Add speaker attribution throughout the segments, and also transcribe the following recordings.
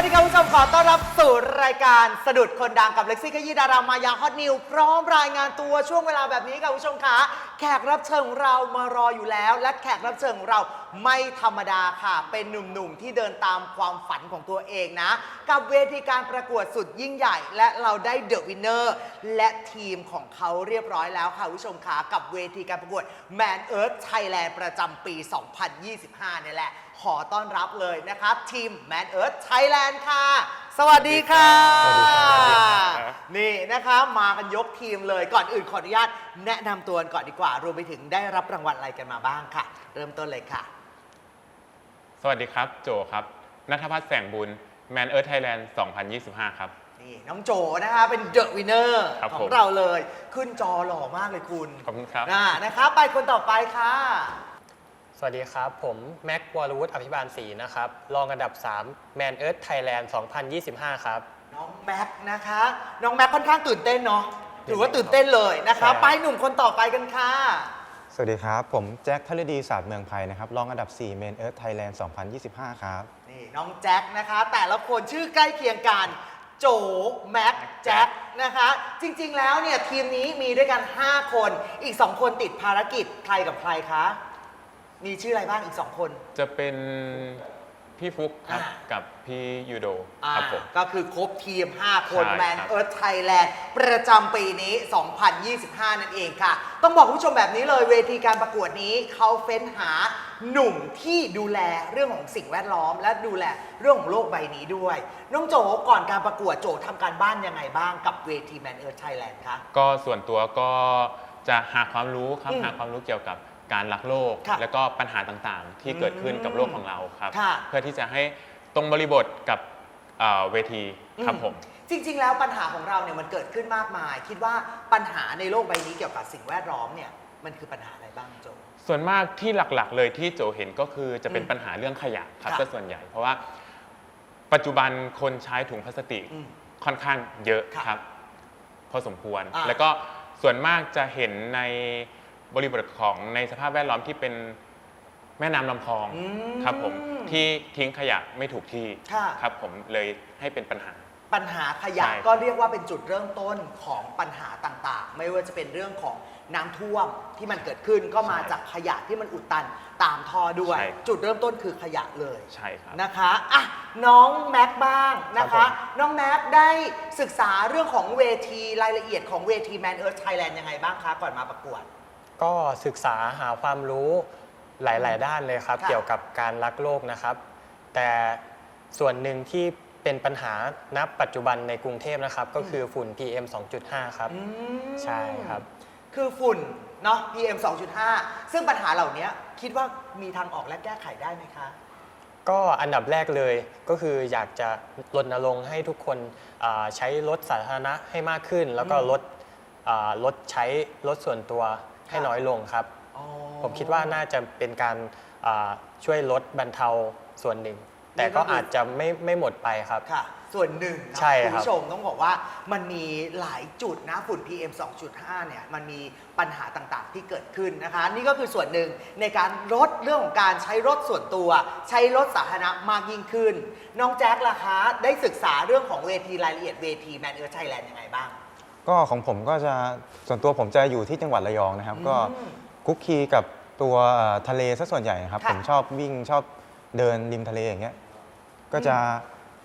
Speaker 1: วัสดีครับผู้ชมขอต้อนรับสู่รายการสะดุดคนดังกับเล็กซี่ขยี้ดารามายาฮอตนิวพร้อมรายงานตัวช่วงเวลาแบบนี้ค่ะผู้ชมคะ แขกรับเชิญของเรามารออยู่แล้ว และแขกรับเชิญของเราไม่ธรรมดาค่ะ เป็นหนุ่มๆที่เดินตามความฝันของตัวเองนะ กับเวทีการประกวดสุดยิ่งใหญ่ และเราได้เดอะวินเนอร์และทีมของเขาเรียบร้อยแล้วค่ะผู้ชมคะกับเวทีการประกวด Man Earth Thailand ประจำปี 2025เนี่ยแหละ ขอต้อนรับเลยนะครับทีม Man Earth Thailand ค่ะ สวัสดีค่ะ
Speaker 2: สวัสดีครับ
Speaker 1: นี่นะคะมากันยกทีมเลยก่อนอื่นขออนุญาตแนะนำตัวกันก่อนดีกว่า รวมไปถึงได้รับรางวัลอะไรกันมาบ้างค่ะ เริ่มต้นเลยค่ะ
Speaker 2: สวัสดีครับ โจครับนัทพัฒน์แสงบุญ Man Earth Thailand 2025 ครับ
Speaker 1: นี่น้องโจนะคะเป็นเดอะวินเนอร์
Speaker 2: ครับ
Speaker 1: ของ
Speaker 2: ผม
Speaker 1: เราเลย ขึ้นจอหล่อมากเลยคุณ
Speaker 2: ขอบคุณครับ
Speaker 1: อ่านะคะไปคนต่อไปค่ะ
Speaker 3: สวัสดีครับ ผมแม็กวรวุฒิอภิบาลศรีนะครับ รองอันดับ 3 Man Earth Thailand 2025 ครับ
Speaker 1: น้องแม็กซ์นะคะ น้องแม็กซ์ค่อนข้างตื่นเต้นเนาะถือว่าตื่นเต้นเลยนะคะ
Speaker 3: ใช่ครับ
Speaker 1: ไปหนุ่มคนต่อไปกันค่ะ
Speaker 4: สวัสดีครับ ผมแจ็คทรดีศาสตร์เมืองไทยนะครับ รองอันดับ 4 Main Earth Thailand 2025 ครับ
Speaker 1: นี่น้องแจ็คนะคะ แต่ละคนชื่อใกล้เคียงกัน โจแม็กแจ็คนะคะ จริงๆแล้วเนี่ยทีมนี้มีด้วยกัน 5 คน อีก 2 คนติดภารกิจใครกับใครคะ มีชื่ออะไรบ้างอีก2คน
Speaker 2: จะเป็นพี่ฟุกครับ
Speaker 1: อ่า
Speaker 2: กับพี่ยูโด
Speaker 1: อ่า
Speaker 2: ครับผม
Speaker 1: ก็คือครบทีม 5 คน
Speaker 2: ใช่
Speaker 1: แมน
Speaker 2: ครับ
Speaker 1: เอิร์ธไทยแลนด์ประจำปีนี้ 2025 นั่นเองค่ะ ต้องบอกคุณผู้ชมแบบนี้เลยเวทีการประกวดนี้เขาเฟ้นหาหนุ่มที่ดูแลเรื่องของสิ่งแวดล้อม และดูแลเรื่องของโลกใบนี้ด้วย น้องโจก่อนการประกวดโจทำการบ้านยังไงบ้างกับเวทีแมนเอิร์ธไทยแลนด์คะ
Speaker 2: ก็ส่วนตัวก็จะหาความรู้ครับ
Speaker 1: อืม
Speaker 2: หาความรู้เกี่ยวกับ การรักโลก
Speaker 1: ค่ะ
Speaker 2: แล้วก็ปัญหาต่างๆ ที่เกิดขึ้นกับโลกของเราครับ
Speaker 1: ค่ะ
Speaker 2: เพื่อที่จะให้ตรงบริบทกับเอ่อเวทีครับผม
Speaker 1: จริง ๆ แล้วปัญหาของเราเนี่ยมันเกิดขึ้นมากมาย คิดว่าปัญหาในโลกใบนี้เกี่ยวกับสิ่งแวดล้อมเนี่ยมันคือปัญหาอะไรบ้างโจ
Speaker 2: ส่วนมากที่หลักๆ เลยที่โจเห็นก็คือจะเป็น
Speaker 1: อืม
Speaker 2: ปัญหาเรื่องขยะครับ
Speaker 1: ค่ะ
Speaker 2: ซะส่วนใหญ่ เพราะว่าปัจจุบันคนใช้ถุงพลาสติก
Speaker 1: อืม
Speaker 2: ค่อนข้างเยอะ
Speaker 1: ค่ะ
Speaker 2: ครับ พอสมควร
Speaker 1: อ่า
Speaker 2: แล้วก็ส่วนมากจะเห็นใน บริบทของในสภาพแวดล้อมที่เป็นแม่น้ำลำคลอง
Speaker 1: อืม
Speaker 2: ครับผมที่ทิ้งขยะไม่ถูกที่
Speaker 1: ค่ะ
Speaker 2: ครับผมเลยให้เป็นปัญหา
Speaker 1: ปัญหาขยะ
Speaker 2: ใช่
Speaker 1: ก็เรียกว่าเป็นจุดเริ่มต้นของปัญหาต่างๆ ไม่ว่าจะเป็นเรื่องของน้ำท่วมที่มันเกิดขึ้นก็มาจากขยะที่มันอุดตันตามท่อด้วย
Speaker 2: ใช่
Speaker 1: จุดเริ่มต้นคือขยะเลย
Speaker 2: ใช่ครับ
Speaker 1: นะคะอะน้องแม็กบ้างนะ
Speaker 2: ครั
Speaker 1: คะ
Speaker 2: บผม
Speaker 1: น้องแม็กได้ศึกษาเรื่องของเวทีรายละเอียดของเวที Man Earth Thailand ยังไงบ้างคะก่อนมาประกวด
Speaker 3: ก็ศึกษาหาความรู้หลาย ๆ ด้านเลยครับ
Speaker 1: ค่ะ
Speaker 3: เกี่ยวกับการรักโลกนะครับ แต่ส่วนหนึ่งที่เป็นปัญหาณปัจจุบันในกรุงเทพนะครับ ก็คือฝุ่น PM 2.5 ครับ
Speaker 1: อืม
Speaker 3: ใช่ครับ
Speaker 1: คือฝุ่นเนาะ PM 2.5 ซึ่งปัญหาเหล่านี้คิดว่ามีทางออกและแก้ไขได้ไหมคะ
Speaker 3: ก็อันดับแรกเลยก็คืออยากจะรณรงค์ให้ทุกคนอ่าใช้รถสาธารณะให้มากขึ้น แล้วก็
Speaker 1: อืม
Speaker 3: ลดอ่าลดใช้รถส่วนตัว ให้
Speaker 1: ค่ะ
Speaker 3: น้อยลงครับ
Speaker 1: อ๋อ
Speaker 3: ผมคิดว่าน่าจะเป็นการอ่าช่วยลดบรรเทาส่วนหนึ่ง แต่ก็อาจจะไม่ไม่หมดไปครับ
Speaker 1: ค่ะ ส่วนหนึ่งนะ
Speaker 3: ใช่
Speaker 1: คุณ
Speaker 3: ครับ
Speaker 1: ผู้ชมต้องบอกว่ามันมีหลายจุดนะฝุ่น PM 2.5 เนี่ยมันมีปัญหาต่างๆที่เกิดขึ้นนะคะ นี่ก็คือส่วนหนึ่งในการลดเรื่องของการใช้รถส่วนตัว ใช้รถสาธารณะมากยิ่งขึ้น น้องแจ็คล่ะคะได้ศึกษาเรื่องของเวทีรายละเอียดเวทีแมนเออร์ไทยแลนด์ยังไงบ้าง
Speaker 4: ก็ของผมก็จะส่วนตัวผมจะอยู่ที่จังหวัดระยองนะครับ ก็
Speaker 1: อืม
Speaker 4: คุกคีกับตัวเอ่อทะเลซะส่วนใหญ่นะครับ
Speaker 1: ค่ะ
Speaker 4: ผมชอบวิ่งชอบเดินริมทะเลอย่างเงี้ยก็จะ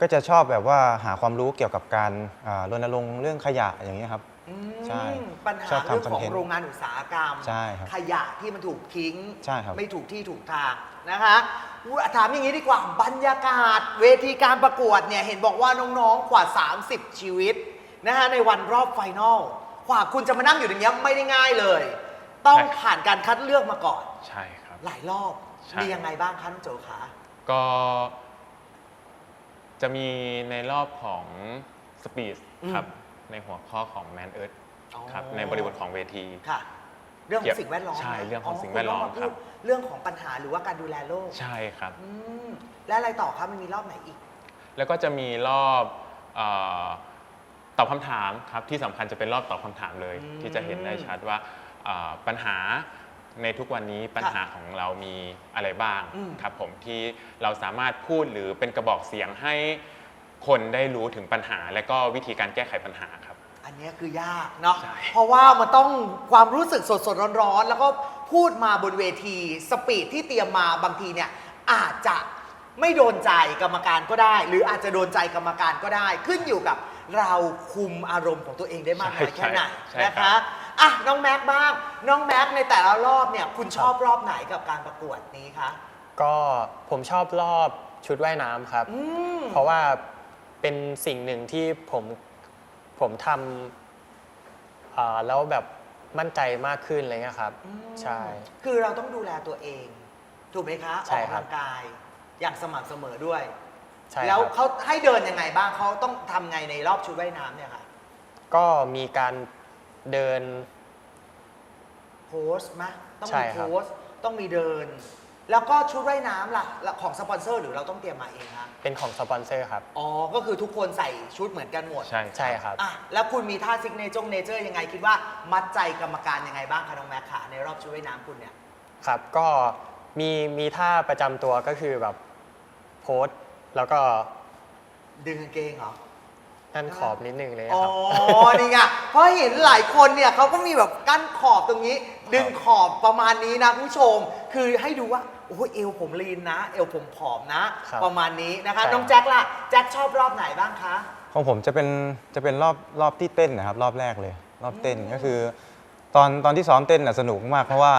Speaker 4: ก็จะชอบแบบว่าหาความรู้เกี่ยวกับการอ่ารณรงค์เรื่องขยะอย่างเงี้ยครับ
Speaker 1: อืม
Speaker 4: ใช่
Speaker 1: ปัญหา
Speaker 4: ชอบ
Speaker 1: เรื่อง
Speaker 4: ทำ
Speaker 1: ของ
Speaker 4: คอนเทนต์
Speaker 1: โรงงานอุตสาหกรรม
Speaker 4: ใช่ครับ
Speaker 1: ขยะที่มันถูกทิ้ง
Speaker 4: ใช่ครับ
Speaker 1: ไม่ถูกที่ถูกทางนะคะอุ๊ยถามอย่างนี้ดีกว่าบรรยากาศ เวทีการประกวดเนี่ยเห็นบอกว่าน้องๆกว่า 30 ชีวิต นะคะในวันรอบไฟนอลกว่าคุณจะมานั่งอยู่ตรงเนี้ยไม่ได้ง่ายเลย ต้อง
Speaker 2: ใช่
Speaker 1: ผ่านการคัดเลือกมาก่อน
Speaker 2: ใช่ครับ
Speaker 1: หลายรอบ
Speaker 2: ใช่
Speaker 1: มียังไงบ้างคะน้องโจคะ
Speaker 2: ก็จะมีในรอบของสปีดครับ ในหัวข้อของ Man Earth ครับ ในบริบทของเวที
Speaker 1: ค่ะ เรื่องข
Speaker 2: เกี่
Speaker 1: อง
Speaker 2: ยว
Speaker 1: สิ่งแวดล้อม
Speaker 2: ใช่
Speaker 1: นะ
Speaker 2: เรื่องของสิ่งแวดล้อม
Speaker 1: ณต้งาพู
Speaker 2: ครั
Speaker 1: ด
Speaker 2: บ
Speaker 1: เรื่องของปัญหาหรือว่าการดูแลโลก
Speaker 2: ใช่ครับ
Speaker 1: อืมและอะไรต่อครับมันมีรอบไหนอีก
Speaker 2: แล้วก็จะมีรอบเออ ตอบคำถามครับที่สำคัญจะเป็นรอบตอบคำถามเลย
Speaker 1: อืม
Speaker 2: ที่จะเห็นได้ชัดว่าเอ่อปัญหาในทุกวันนี้ปัญหาของเรามีอะไรบ้าง
Speaker 1: อืม
Speaker 2: ครับผมที่เราสามารถพูดหรือเป็นกระบอกเสียงให้คนได้รู้ถึงปัญหา และก็วิธีการแก้ไขปัญหาครับ
Speaker 1: อันเนี้ยคือยากเนาะ
Speaker 2: ใช่
Speaker 1: เพราะว่ามันต้องความรู้สึกสดสดๆร้อนๆ แล้วก็พูดมาบนเวที สปีดที่เตรียมมาบางทีเนี่ยอาจจะไม่โดนใจกรรมการก็ได้ หรืออาจจะโดนใจกรรมการก็ได้ ขึ้นอยู่กับ เราคุมอารมณ์ของตัวเองได้มากน้อยแค่ไหน
Speaker 2: ใช่
Speaker 1: นะ
Speaker 2: ครั
Speaker 1: คะ
Speaker 2: บ
Speaker 1: อะน้องแม็กบ้างน้องแม็กในแต่ละรอบเนี่ยคุณชอบรอบไหนกับการประกวดนี้คะ
Speaker 3: ก็ผมชอบรอบชุดว่ายน้ำครับ
Speaker 1: อืม
Speaker 3: เพราะว่าเป็นสิ่งหนึ่งที่ผมผมทำอ่าแล้วแบบมั่นใจมากขึ้นอะไรเงี้ยครับใช่
Speaker 1: คือเราต้องดูแลตัวเอง ถูกไหมคะ อ
Speaker 3: ใช่
Speaker 1: อก
Speaker 3: ครับ
Speaker 1: กำลังกายอย่างสม่ำเสมอด้วย
Speaker 3: ใช่
Speaker 1: แล้ว
Speaker 3: ครับ
Speaker 1: เขาให้เดินยังไงบ้างเขาต้องทำไงในรอบชุดว่ายน้ำเนี่ยค่ะ
Speaker 3: ก็มีการเดิน
Speaker 1: โพสต์มะต้อง
Speaker 3: ใช่
Speaker 1: มี
Speaker 3: ครับ
Speaker 1: โพสต์ต้องมีเดิน แล้วก็ชุดว่ายน้ำล่ะแล้วของสปอนเซอร์หรือเราต้องเตรียมมาเองคะ
Speaker 3: เป็นของสปอนเซอร์ครับ
Speaker 1: อ๋อก็คือทุกคนใส่ชุดเหมือนกันหมด
Speaker 2: ใช่
Speaker 3: ใช่ครับ
Speaker 1: อะแล้วคุณมีท่าซิกเนจงเนเจอร์ยังไงคิดว่ามัดใจกรรมการยังไงบ้างคะน้องแม็กขาในรอบชุดว่ายน้ำคุณเนี่ย
Speaker 3: ครับก็มีมีท่าประจำตัวก็คือแบบโพสต์ แล้วก็
Speaker 1: ดึงกางเกงเหรอ
Speaker 3: นั่นขอบนิดนึงเลย
Speaker 1: อ๋อ
Speaker 3: ครับ
Speaker 1: นี่ไง เพราะเห็นหลายคนเนี่ยเขาก็มีแบบกั้นขอบตรงนี้ ดึงขอบประมาณนี้นะคุณผู้ชม คือให้ดูว่า โอ้ยเอวผมลีนนะ เอวผมผอมนะ
Speaker 3: ครับ
Speaker 1: ประมาณนี้นะคะ
Speaker 3: ใช่
Speaker 1: น้องแจ็คล่ะ แจ็คชอบรอบไหนบ้างคะ
Speaker 4: ของผมจะเป็นจะเป็นรอบรอบที่เต้นนะครับ รอบแรกเลย รอบเต้นก็คือ ตอนตอนที่ซ้อมเต้นน่ะสนุกมากเพราะว่า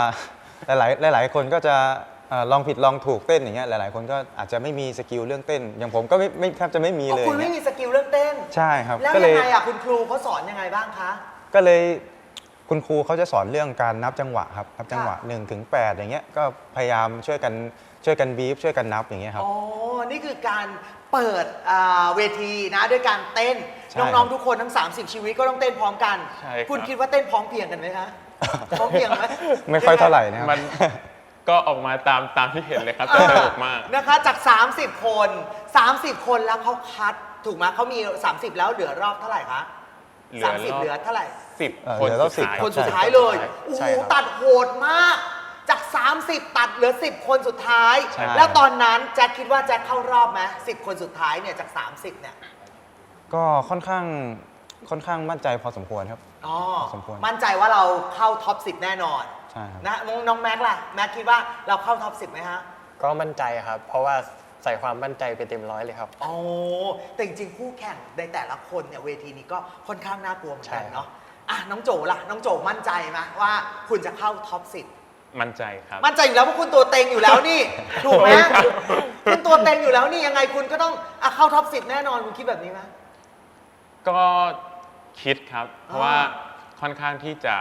Speaker 4: หลายๆหลาย ๆ คนก็จะเอ่อ ลองผิดลองถูกเต้นอย่างเงี้ยหลายๆ คนก็อาจจะไม่มีสกิลเรื่องเต้น อย่างผมก็ไม่ไม่แทบจะไม่มี
Speaker 1: อ๋อ
Speaker 4: เลย
Speaker 1: คุณไม่
Speaker 4: เงี้ย
Speaker 1: มีสกิลเรื่องเต้น
Speaker 4: ใช่ครับ
Speaker 1: แล้ว
Speaker 4: ก็เล
Speaker 1: ยัง
Speaker 4: ย
Speaker 1: ไงอะคุณครูเขาสอนยังไงบ้างคะ
Speaker 4: ก็เลยคุณครูเขาจะสอนเรื่องการนับจังหวะครับนับจังหวะ
Speaker 1: ค่ะ
Speaker 4: 1นถึงแอย่างเงี้ยก็พยายามช่วยกันช่วยกันบีฟช่วยกันนับอย่างเงี้ยครับ
Speaker 1: อ๋อ นี่คือการเปิดอ่าเวทีนะด้วยการเต้น
Speaker 4: ใช่
Speaker 1: น้องๆทุกคนทั้ง 30 ชีวิตก็ต้องเต้นพร้อมกัน
Speaker 2: ใช่ครับ
Speaker 1: คุณคิดว่าเต้นพร้อมเพรียงกันไหมคะ พร้อมเพรียงไหม
Speaker 4: ไม่ค่อยเท่าไหร่นะครับ
Speaker 2: มัน ก็ออกมาตามตามที่เห็นเลยครับแต่สนุกมาก
Speaker 1: นะคะจาก 30 คน 30 คนแล้วเขาคัดถูกไหมเขามี 30 แล้วเหลือรอบเท่าไหร่คะ
Speaker 2: เหลือรอบ
Speaker 1: 30 เหลือเท่าไหร่
Speaker 2: สิบ
Speaker 4: เออ
Speaker 2: คน
Speaker 4: เหลือรอบ
Speaker 2: สุดท้าย
Speaker 4: 10
Speaker 1: คนสุด
Speaker 4: ใช่
Speaker 1: ท้ายเลยโอ้
Speaker 3: ใช่
Speaker 1: โห
Speaker 3: ครับ
Speaker 1: ตัดโหดมาก จาก 30 ตัดเหลือ 10 คนสุดท้าย
Speaker 2: ใช่
Speaker 1: แล้วตอนนั้นแจ็คคิดว่าแจ็คเข้ารอบไหม10 คนสุดท้ายเนี่ยจาก 30 เนี่ย
Speaker 4: ก็ค่อนข้างค่อนข้างมั่นใจพอสมควรครับ
Speaker 1: อ๋อ
Speaker 4: สมควร
Speaker 1: มั่นใจว่าเราเข้าท็อป 10 แน่นอน
Speaker 4: ใช่ครับ
Speaker 1: นะน้องแม็กซ์ล่ะ แม็กซ์คิดว่าเราเข้าท็อป10ไหมฮะ
Speaker 3: ก็มั่นใจครับ เพราะว่าใส่ความมั่นใจไปเต็มร้อยเลยครับ
Speaker 1: โอ้แต่จริงๆคู่แข่งในแต่ละคนเนี่ยเวทีนี้ก็ค่อนข้างน่ากลัวเหมือนกัน
Speaker 3: ใช่
Speaker 1: เนาะอะน้องโจล่ะ น้องโจมั่นใจไหมว่าคุณจะเข้าท็อป10
Speaker 2: มั่นใจครับ
Speaker 1: มั่นใจอยู่แล้วว่าคุณตัวเต็งอยู่แล้วนี่ ถูกไหมคุณตัวเต็งอยู่แล้วนี่ยังไงคุณก็ต้องอะเข้าท็อป10แน่นอนคุณคิดแบบนี้ไหม
Speaker 2: ก็คิดครับ เพราะ
Speaker 1: อ่า
Speaker 2: ว่า ค่อนข้างที่จะ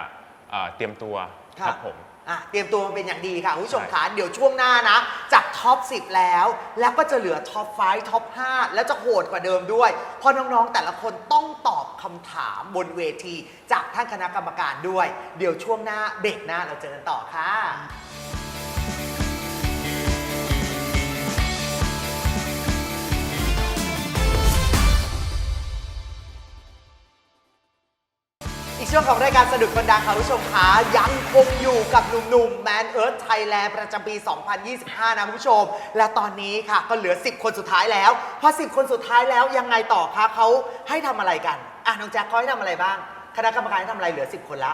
Speaker 2: เอ่อเตรียมตัว ครับผม
Speaker 1: อะเตรียมตัวมาเป็นอย่างดีค่ะคุณผู้ชม
Speaker 2: ใช่
Speaker 1: ขาเดี๋ยวช่วงหน้านะ จากท็อป 10 แล้ว แล้วก็จะเหลือท็อป 5 ท็อป 5 แล้วจะโหดกว่าเดิมด้วย เพราะน้อง ๆ แต่ละคนต้องตอบคำถามบนเวที จากท่านคณะกรรมการด้วย เดี๋ยวช่วงหน้าเบรกหน้าเราเจอกันต่อค่ะ ช่วงของรายการสะดุดคนดังค่ะคุณผู้ชมคะยังคงอยู่กับหนุ่มๆ Man Earth Thailand ประจำปี 2025 นะคุณผู้ชม และตอนนี้ค่ะก็เหลือ 10 คนสุดท้ายแล้ว พอ 10 คนสุดท้ายแล้วยังไงต่อคะเขาให้ทำอะไรกัน อะน้องแจ็คเขาให้ทำอะไรบ้าง คณะกรรมการให้ทำอะไรเหลือ 10 คนละ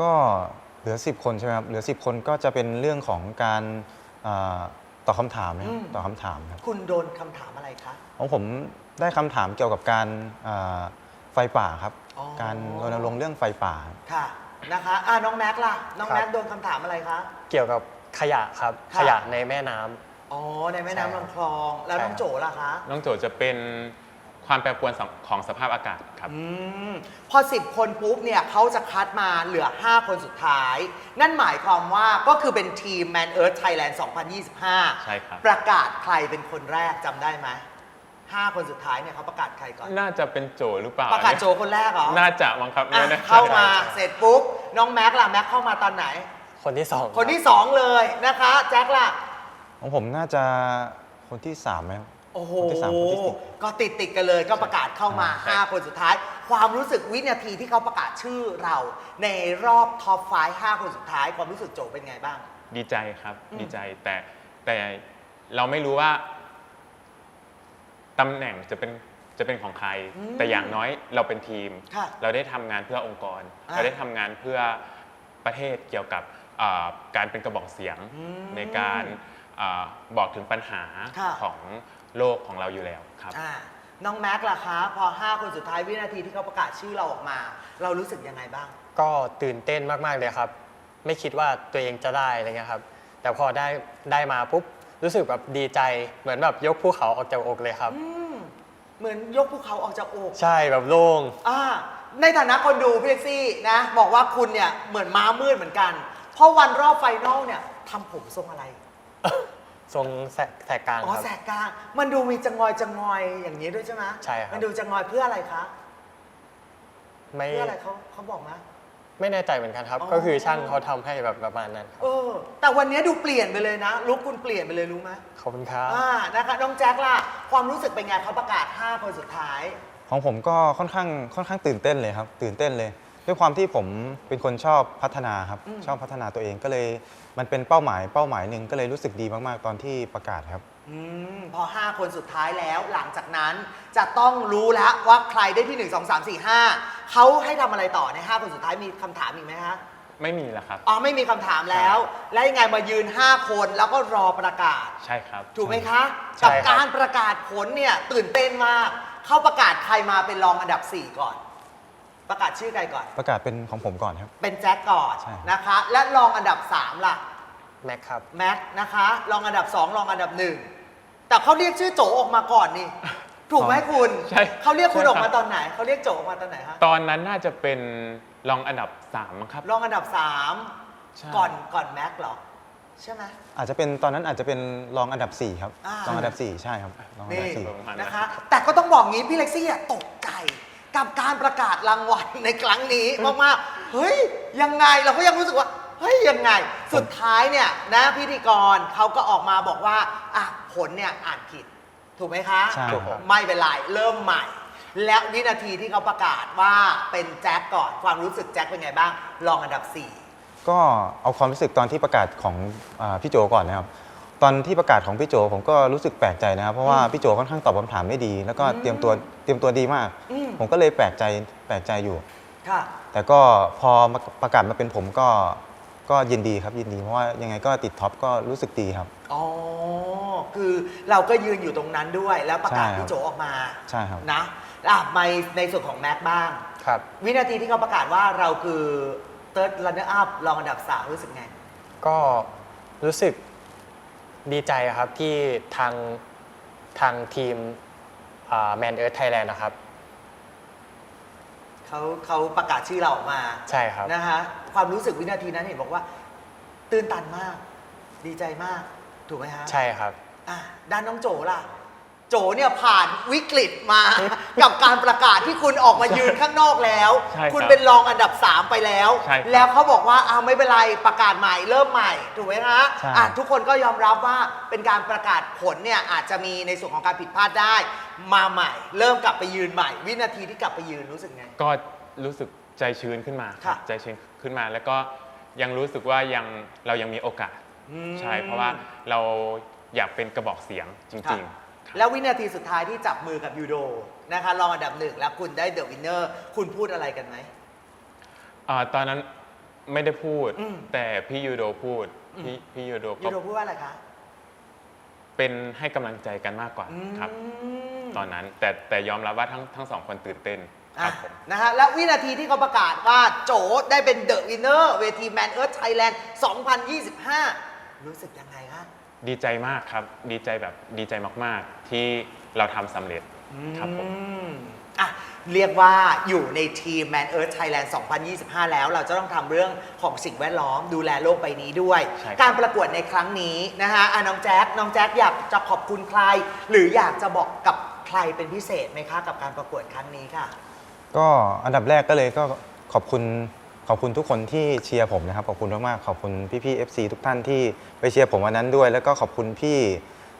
Speaker 4: ก็เหลือ 10 คนใช่ไหมครับ เหลือ 10 คนก็จะเป็นเรื่องของการเอ่อตอบคำถามนะครั
Speaker 1: อื
Speaker 4: บ
Speaker 1: ม
Speaker 4: ตอบคำถามครับ
Speaker 1: คุณโดนคำถามอะไรคะ
Speaker 4: ของผมได้คำถามเกี่ยวกับการเอ่อไฟป่าครับ
Speaker 1: อ๋อ
Speaker 4: การรณรงค์เรื่องไฟป่า
Speaker 1: ค่ะนะคะอะน้องแม็กซ์ล่ะ น้อง
Speaker 3: ครับ
Speaker 1: แม็กซ์โดนคำถามอะไรคะ
Speaker 3: เกี่ยวกับขยะครับ
Speaker 1: ค่ะ
Speaker 3: ขยะในแม่น้ำ
Speaker 1: อ๋อ ในแม่น้ำ
Speaker 3: ใช่ครับ
Speaker 1: ลำคลอง แล้ว
Speaker 3: ใช่
Speaker 1: น้องโจล่ะคะ
Speaker 2: น้องโจจะเป็นความแปรปรวนของสภาพอากาศครับ
Speaker 1: อืม พอ 10 คนปุ๊บเนี่ยเขาจะคัดมาเหลือ 5 คนสุดท้าย นั่นหมายความว่าก็คือเป็นทีม Man Earth Thailand 2025
Speaker 2: ใช่ครับ
Speaker 1: ประกาศใครเป็นคนแรกจำได้ไหม ห้าคนสุดท้ายเนี่ยเขาประกาศใครก่อน
Speaker 2: น่าจะเป็นโจหรือเปล่า
Speaker 1: ประกาศโจคนแรกเหรอ
Speaker 2: น่าจะมั้งครับ
Speaker 1: อะ
Speaker 2: ไม่แน่ใจ
Speaker 1: เข้ามาเสร็จปุ๊บน้องแม็กซ์ล่ะแม็กซ์เข้ามาตอนไหน
Speaker 3: คนที่สอง
Speaker 1: คนที่ 2 เลยนะคะแจ็คล่ะ
Speaker 4: ของผมน่าจะคนที่3ไหมครับ
Speaker 1: โอ้โห
Speaker 4: คนที่สามคนที่สี่
Speaker 1: ก็ติดติดๆกันเลยก็ประกาศเข้ามา
Speaker 2: ใช่
Speaker 1: 5คนสุดท้าย ความรู้สึกวินาทีที่เขาประกาศชื่อเรา ในรอบท็อปไฟ5คนสุดท้ายความรู้สึกโจเป็นไงบ้าง
Speaker 2: ดีใจครับ
Speaker 1: อืม
Speaker 2: ดีใจแต่แต่เราไม่รู้ว่า ตำแหน่งจะเป็นจะเป็นของใคร
Speaker 1: อืม
Speaker 2: แต่อย่างน้อยเราเป็นทีม
Speaker 1: ค่ะ
Speaker 2: เราได้ทำงานเพื่อองค์กร
Speaker 1: อะ
Speaker 2: เราได้ทำงานเพื่อประเทศเกี่ยวกับอ่าการเป็นกระบอกเสียง
Speaker 1: อืม
Speaker 2: ในการอาบอกถึงปัญหา
Speaker 1: ค่ะ
Speaker 2: ของโลกของเราอยู่แล้วครับ
Speaker 1: อ่าน้องแม็กซ์ล่ะคะพอ 5 คนสุดท้ายวินาทีที่เขาประกาศชื่อเราออกมา เรารู้สึกยังไงบ้าง
Speaker 3: ก็ตื่นเต้นมาก ๆ เลยครับ ไม่คิดว่าตัวเองจะได้อะไรเงี้ยครับ แต่พอได้ได้มาปุ๊บ รู้สึกแบบดีใจเหมือนแบบยกภูเขาออกจากอกเลยครับ
Speaker 1: อืมเหมือนยกภูเขาออกจากอก
Speaker 3: ใช่แบบโล่ง
Speaker 1: อ่าในฐานะคนดูพี่เล็กซี่นะ บอกว่าคุณเนี่ยเหมือนม้ามืดเหมือนกัน เพราะวันรอบไฟนอลเนี่ยทำผมทรงอะไร
Speaker 3: ทรงแสกแสกกลาง
Speaker 1: อ๋อ
Speaker 3: ครับ
Speaker 1: แสกกลางมันดูมีจังงอยจังงอยอย่างนี้ด้วยใช่ไหม
Speaker 3: ใช่ครับ
Speaker 1: มันดูจังงอยเพื่ออะไรคะ
Speaker 3: ไม่
Speaker 1: เพื่ออะไรเขาเขาบอกนะ
Speaker 3: ไม่แน่ใจเหมือนกันครับ
Speaker 1: อ๋อ
Speaker 3: ก็คือช่างเขาทำให้แบบประมาณนั้นครับ
Speaker 1: เออ แต่วันนี้ดูเปลี่ยนไปเลยนะลุคคุณเปลี่ยนไปเลยรู้ไหม
Speaker 3: ขอบคุณครับ
Speaker 1: อ่านะคะน้องแจ็คล่ะ ความรู้สึกเป็นไงเขาประกาศ 5 คนสุดท้าย
Speaker 4: ของผมก็ค่อนข้างค่อนข้างตื่นเต้นเลยครับ ตื่นเต้นเลย ด้วยความที่ผมเป็นคนชอบพัฒนาครับ
Speaker 1: อืม
Speaker 4: ชอบพัฒนาตัวเองก็เลย มันเป็นเป้าหมายเป้าหมายหนึ่งก็เลยรู้สึกดีมากๆตอนที่ประกาศครับ
Speaker 1: อืมพอ 5 คนสุดท้ายแล้วหลังจากนั้นจะต้องรู้แล้วว่าใครได้ที่ 1 2 3 4 5เขาให้ทำอะไรต่อใน 5 คนสุดท้ายมีคำถามอีกไหมคะ
Speaker 2: ไม่มีแล้วครับ
Speaker 1: อ๋อไม่มีคำถามแล้ว แล้วยังไงมายืน 5 คนแล้วก็รอประกาศ
Speaker 2: ใช่ครับ
Speaker 1: ถูกไหมคะ
Speaker 3: ใช่
Speaker 1: กับ
Speaker 3: ครับ
Speaker 1: การประกาศผลเนี่ยตื่นเต้นมาก เขาประกาศใครมาเป็นรองอันดับ 4 ก่อน ประกาศชื่อใครก่อน
Speaker 4: ประกาศเป็นของผมก่อนครับ
Speaker 1: เป็นแจ็คก่อน
Speaker 4: ใช่
Speaker 1: นะคะ และรองอันดับ 3 ล่ะ
Speaker 3: แม็กครับ
Speaker 1: แม็กซ์นะคะ รองอันดับ 2 รองอันดับ 1 แต่เขาเรียกชื่อโจออกมาก่อนนี่ ถูกไหมคุณ
Speaker 2: ใช่
Speaker 1: เขาเรียกคุณ
Speaker 2: ใช่
Speaker 1: ออก
Speaker 2: ครั
Speaker 1: มา
Speaker 2: บ
Speaker 1: ตอนไหนเขาเรียกโจออกมาตอนไหนฮะ
Speaker 2: ตอนนั้นน่าจะเป็นรองอันดับ3มั้งครับ
Speaker 1: รองอันดับ
Speaker 2: ใช่
Speaker 1: 3ก่อนก่อนแม็กซ์เหรอใช่ไหม
Speaker 4: อาจจะเป็นตอนนั้นอาจจะเป็นรองอันดับ 4 ครับ
Speaker 1: อ่า
Speaker 4: รองอันดับ 4 ใช่ครับรองอันดับ
Speaker 1: นี่
Speaker 4: สี่
Speaker 2: ประมาณนั้น
Speaker 1: นะคะ แต่ก็ต้องบอกงี้พี่เล็กซี่อะตกใจกับการประกาศรางวัลในครั้งนี้มากๆเฮ้ยยังไงเราก็ยังรู้สึกว่าเฮ้ยยังไง สุดท้ายเนี่ยนะพิธีกรเขาก็ออกมาบอกว่าอะ ผลเนี่ยอ่านผิด ถูกไหมคะ
Speaker 4: ใช่ครับ
Speaker 1: ไม่เป็นไรเริ่มใหม่ แล้ววินาทีที่เขาประกาศว่าเป็นแจ็คก่อนความรู้สึกแจ็คเป็นไงบ้างรองอันดับ4
Speaker 4: ก็เอาความรู้สึกตอนที่ประกาศของอาพี่โจก่อนนะครับ ตอนที่ประกาศของพี่โจผมก็รู้สึกแปลกใจนะครับ เพราะว่าพี่โจค่อนข้างตอบคำถามไม่ดี แล้วก็เตรียมตัวเตรียมตัวดีมาก
Speaker 1: อืม
Speaker 4: ผมก็เลยแปลกใจแปลกใจอยู่
Speaker 1: ค่ะ
Speaker 4: แต่ก็พอมาประกาศมาเป็นผมก็ ก็ยินดีครับยินดีเพราะว่ายังไงก็ติดท็อปก็รู้สึกดีครับ
Speaker 1: อ๋อ คือเราก็ยืนอยู่ตรงนั้นด้วย แล้วประกาศ
Speaker 4: ใช่ครับ
Speaker 1: พี่โจออกมา
Speaker 4: ใช่ครับ
Speaker 1: นะอะในในส่วนของแม็กบ้าง
Speaker 3: ครับ
Speaker 1: วินาทีที่เขาประกาศว่าเราคือ third runner up รองอันดับ3รู้สึกไง
Speaker 3: ก็รู้สึกดีใจครับที่ทางทางทีมแมนเอิร์ธไทยแลนด์นะครับ
Speaker 1: เขาเขาประกาศชื่อเราออกมา
Speaker 3: ใช่ครับ
Speaker 1: นะคะความรู้สึกวินาทีนั้นเห็นบอกว่า ตื้นตันมาก ดีใจมากถูกไหมฮะ
Speaker 3: ใช่ครับ
Speaker 1: อะด้านน้องโจล่ะโจเนี่ยผ่านวิกฤตมา กับการประกาศที่คุณออกมายืนข้างนอกแล้ว
Speaker 2: ใช่ครับ
Speaker 1: คุณเป็นรองอันดับ 3 ไปแล้ว
Speaker 2: ใช่ครับ
Speaker 1: แล้วเขาบอกว่าอ้าวไม่เป็นไรประกาศใหม่เริ่มใหม่ถูกไหมคะ
Speaker 4: ใช่
Speaker 1: อะทุกคนก็ยอมรับว่าเป็นการประกาศผลเนี่ยอาจจะมีในส่วนของการผิดพลาดได้ มาใหม่ เริ่มกลับไปยืนใหม่ วินาทีที่กลับไปยืนรู้สึกไง
Speaker 2: ก็รู้สึกใจชื้นขึ้นมา
Speaker 1: ค่ะ
Speaker 2: ใจชื้นขึ้นมา แล้วก็ยังรู้สึกว่ายังเรายังมีโอกาส
Speaker 1: อืม
Speaker 2: ใช่ เพราะว่าเราอยากเป็นกระบอกเสียงจ
Speaker 1: ค่ะ
Speaker 2: ริง
Speaker 1: แล้ววินาทีสุดท้ายที่จับมือกับยูโดนะคะรองอันดับหนึ่งแล้วคุณได้เดอะวินเนอร์คุณพูดอะไรกันไหม
Speaker 2: ๆอาตอนนั้นไม่ได้พูด
Speaker 1: อืม
Speaker 2: แต่พี่ยูโดพูด พี่พี่ยูโด
Speaker 1: ยู
Speaker 2: ก็
Speaker 1: โดพูดว่าอะไรคะ
Speaker 2: เป็นให้กำลังใจกันมากกว่าครับ
Speaker 1: ม
Speaker 2: ตอนนั้นแต่แต่ยอมรับว่าทั้งทั้งสองคนตื่นเต้นค
Speaker 1: อะ
Speaker 2: รับผม
Speaker 1: นะฮะและวินาทีที่เขาประกาศว่าโจได้เป็นเดอะวินเนอร์เวทีแมนเอิร์ธไทยแลนด์2025 รู้สึกยังไงคะ
Speaker 2: ดีใจมากครับ ดีใจแบบดีใจมาก ๆ ที่เราทำสำเร็จครับผม
Speaker 1: อืมอะเรียกว่าอยู่ในทีม Man Earth Thailand 2025 แล้ว เราจะต้องทำเรื่องของสิ่งแวดล้อมดูแลโลกใบนี้ด้วย
Speaker 2: ใช่ครับ
Speaker 1: การประกวดในครั้งนี้นะคะอะน้องแจ๊คน้องแจ๊คอยากจะขอบคุณใคร หรืออยากจะบอกกับใครเป็นพิเศษไหมคะ กับการประกวดครั้งนี้ค่ะ
Speaker 4: ก็อันดับแรกก็เลยก็ขอบคุณ ขอบคุณทุกคนที่เชียร์ผมนะครับ ขอบคุณมากๆขอบคุณพี่ๆ FC ทุกท่านที่ไปเชียร์ผมวันนั้นด้วย แล้วก็ขอบคุณพี่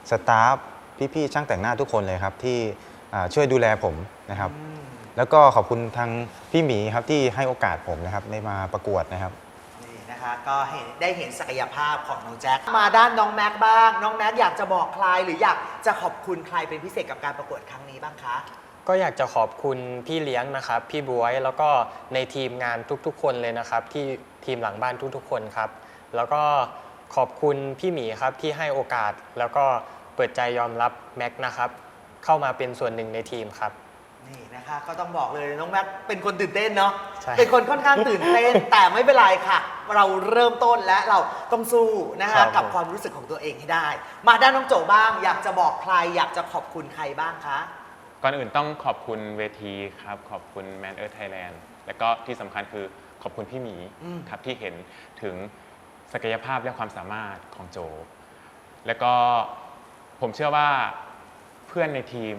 Speaker 4: สตาฟพี่ๆช่างแต่งหน้าทุกคนเลยครับที่อ่าช่วยดูแลผมนะครับ แล้วก็ขอบคุณทางพี่หมีครับที่ให้โอกาสผมนะครับได้มาประกวดนะครับ
Speaker 1: นี่นะคะก็เห็นได้เห็นศักยภาพของน้องแจ็คมาด้านน้องแม็กบ้าง น้องแม็กอยากจะบอกใครหรืออยากจะขอบคุณใครเป็นพิเศษกับการประกวดครั้งนี้บ้างคะ
Speaker 3: ก็อยากจะขอบคุณพี่เลี้ยงนะครับ พี่บวยแล้วก็ในทีมงานทุกๆ คนเลยนะครับ ที่ทีมหลังบ้านทุกๆ คนครับ แล้วก็ขอบคุณพี่หมีครับที่ให้โอกาสแล้วก็เปิดใจยอมรับแม็กนะครับ เข้ามาเป็นส่วนหนึ่งในทีมครับ
Speaker 1: นี่นะคะก็ต้องบอกเลยน้องแม็กเป็นคนตื่นเต้นเนาะ
Speaker 3: ใช่
Speaker 1: เป็นคนค่อนข้างตื่นเต้น แต่ไม่เป็นไรค่ะ เราเริ่มต้นและเราต้องสู้นะ
Speaker 3: ครั
Speaker 1: คะ
Speaker 3: บ
Speaker 1: กับความรู้สึกของตัวเองให้ได้ มาด้านน้องโจบ้าง อยากจะบอกใคร อยากจะขอบคุณใครบ้างคะ
Speaker 2: ก่อนอื่นต้องขอบคุณเวทีครับ ขอบคุณ Man Earth Thailand แล้วก็ที่สำคัญคือขอบคุณพี่หมี
Speaker 1: อืม
Speaker 2: ครับที่เห็นถึงศักยภาพและความสามารถของโจ แล้วก็ผมเชื่อว่าเพื่อนในทีม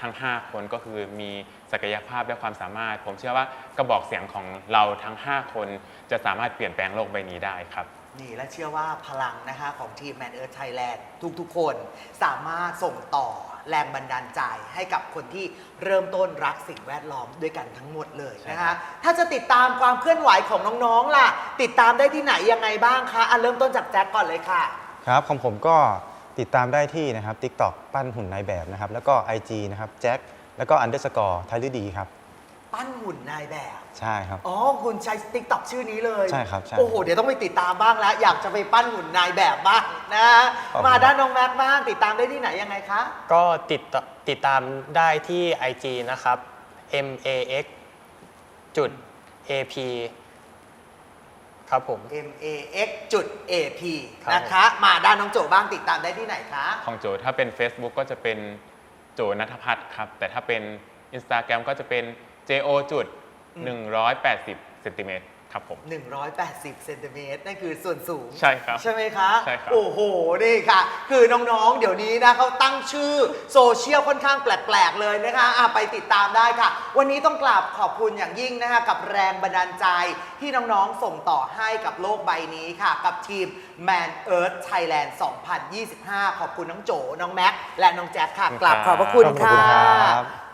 Speaker 2: ทั้ง 5 คนก็คือมีศักยภาพและความสามารถ ผมเชื่อว่ากระบอกเสียงของเราทั้ง 5 คนจะสามารถเปลี่ยนแปลงโลกใบนี้ได้ครับ
Speaker 1: นี่และเชื่อว่าพลังนะคะของทีม Man Earth Thailand ทุกๆคนสามารถส่งต่อ แรงบันดาลใจให้กับคนที่เริ่มต้นรักสิ่งแวดล้อมด้วยกันทั้งหมดเลยนะ
Speaker 2: ใช่ครั
Speaker 1: คะ
Speaker 2: บ
Speaker 1: ถ้าจะติดตามความเคลื่อนไหวของน้องๆล่ะ ติดตามได้ที่ไหนยังไงบ้างคะอะเริ่มต้นจากแจ็คก่อนเลยค่ะ
Speaker 4: ครับของผมก็ติดตามได้ที่นะครับ TikTok ปั้นหุ่นนายแบบนะครับ แล้วก็ IG นะครับแจ็คแล้วก็ underscore ไทยดีครับ
Speaker 1: ปั้นหุ่นนายแบบ
Speaker 4: ใช่ครับ
Speaker 1: อ๋อ คุณใช้ติ๊กต็อกชื่อนี้เลย
Speaker 4: ใช่ครับใช่
Speaker 1: โอ้โห เดี๋ยวต้องไปติดตามบ้างแล้ว อยากจะไปปั้นหุ่นนายแบบบ้างนะ
Speaker 4: ขอบคุณ
Speaker 1: มาด้านน้องแม็กซ์บ้าง ติดตามได้ที่ไหนยังไงคะ
Speaker 3: ก็ติดต่อติดตามได้ที่ IG นะครับ m a x จุด a p ครับผม
Speaker 1: m a x จุด a p
Speaker 3: ครับ
Speaker 1: นะคะ มาด้านน้องโจบ้างติดตามได้ที่ไหนคะ
Speaker 2: ของโจถ้าเป็น Facebook ก็จะเป็นโจนัทพัฒน์ครับ แต่ถ้าเป็น Instagram ก็จะเป็น jo จุด180เซนติเมตรครับผม
Speaker 1: 180เซนติเมตรนั่นคือส่วนสูง
Speaker 2: ใช่ครับ
Speaker 1: ใช่ไหมคะ
Speaker 2: ใช่ครับ
Speaker 1: โอ้โห นี่ค่ะ คือน้องๆ เดี๋ยวนี้นะเขาตั้งชื่อโซเชียลค่อนข้างแปลก ๆ เลยนะคะอะไปติดตามได้ค่ะ วันนี้ต้องกราบขอบคุณอย่างยิ่งนะคะ กับแรงบันดาลใจที่น้องๆ ส่งต่อให้กับโลกใบนี้ค่ะ กับทีม Man Earth Thailand 2025 ขอบคุณน้องโจ น้องแม็กซ์และน้องแจ็คค่ะ กราบขอบพระคุณ
Speaker 4: ขอบ
Speaker 1: ค่ะ
Speaker 4: คุณครับ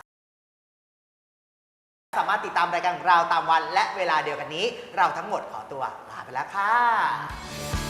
Speaker 1: สามารถติดตามรายการของเราตามวันและเวลาเดียวกันนี้ เราทั้งหมดขอตัวลาไปแล้วค่ะ